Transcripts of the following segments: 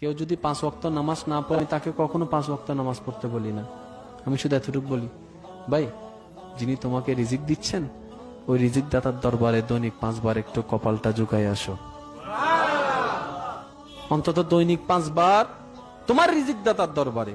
কেউ যদি পাঁচ ওয়াক্ত নামাজ না পড়ে তাকে কখনো পাঁচ ওয়াক্ত নামাজ পড়তে বলি না। আমি শুধু এতটুকু বলি, ভাই, যিনি তোমাকে রিজিক দিচ্ছেন, ওই রিজিক দাতার দরবারে দৈনিক পাঁচবার একটু কপালটা জুকাই আসো। অন্তত দৈনিক পাঁচবার তোমার রিজিক দাতার দরবারে,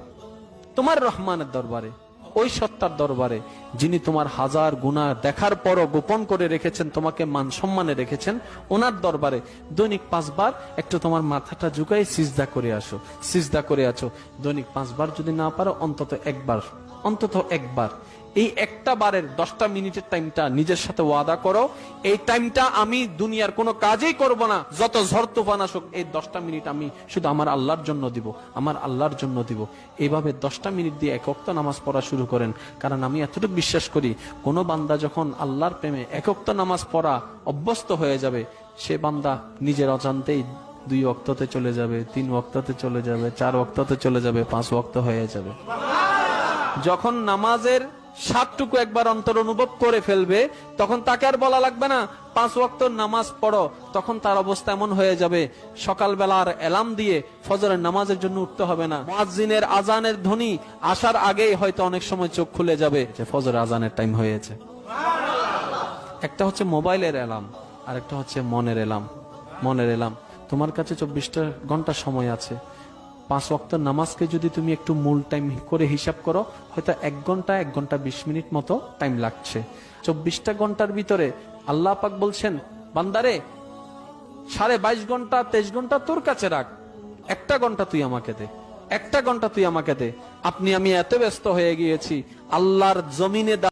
তোমার রহমানের দরবারে। ওই সত্তার দরবারে, যিনি তোমার হাজার গুণা দেখার পরও গোপন করে রেখেছেন, তোমাকে মান সম্মানে রেখেছেন, ওনার দরবারে দৈনিক পাঁচবার একটু তোমার মাথাটা ঝুঁকাই সিজদা করে আসো, সিজদা করে আছো। দৈনিক পাঁচবার যদি না পারো, অন্তত একবার অন্তত একবার এই একটা বারের দশটা মিনিটের টাইমটা নিজের সাথে ওয়াদা করো। এই টাইমটা আমি দুনিয়ার কোনো কাজেই করব না। যত ঝড় তুফান আসুক, এই দশটা মিনিট আমি শুধু আমার আল্লাহর জন্য দিব, আমার আল্লাহর জন্য দিব। এইভাবে দশটা মিনিট দিয়ে একক্ত নামাজ পড়া শুরু করেন। কারণ আমি এতটুকু বিশ্বাস করি, কোনো বান্দা যখন আল্লাহর প্রেমে এক একক্ত নামাজ পড়া অভ্যস্ত হয়ে যাবে, সে বান্দা নিজের অজান্তেই দুই অক্ততে চলে যাবে, তিন অক্ততে চলে যাবে, চার অক্ততে চলে যাবে, পাঁচ অক্ত হয়ে যাবে। যখন নামাজের সাতটুকু একবার অন্তর অনুভব করে ফেলবে, তখন তাকে আর বলা লাগবে না, পাঁচ ওয়াক্ত নামাজ পড়ো, তখন তার অবস্থা এমন হয়ে যাবে, সকালবেলা আর এলাম দিয়ে ফজরের নামাজের জন্য উঠতে হবে না। মুয়াজ্জিনের আজানের ধ্বনি আসার আগেই হয়তো অনেক সময় চোখ খুলে যাবে যে ফজর আজানের টাইম হয়েছে। একটা হচ্ছে মোবাইলের এলাম আর একটা হচ্ছে মনের এলাম মনের এলাম তোমার কাছে চব্বিশটা ঘণ্টা সময় আছে পাঁচ ওয়াক্ত নামাজকে যদি তুমি একটু মূল টাইম করে হিসাব করো, হয়তো এক ঘণ্টা এক ঘণ্টা বিশ মিনিট মতো টাইম লাগছে। চব্বিশটা ঘণ্টার ভিতরে আল্লাহ পাক বলছেন, বান্দারে, সাড়ে বাইশ ঘণ্টা, তেইশ ঘণ্টা তোর কাছে রাখ। একটা ঘণ্টা তুই আমাকে দে। একটা ঘণ্টা তুই আমাকে দে। আপনি, আমি এত ব্যস্ত হয়ে গিয়েছি, আল্লাহর জমিনে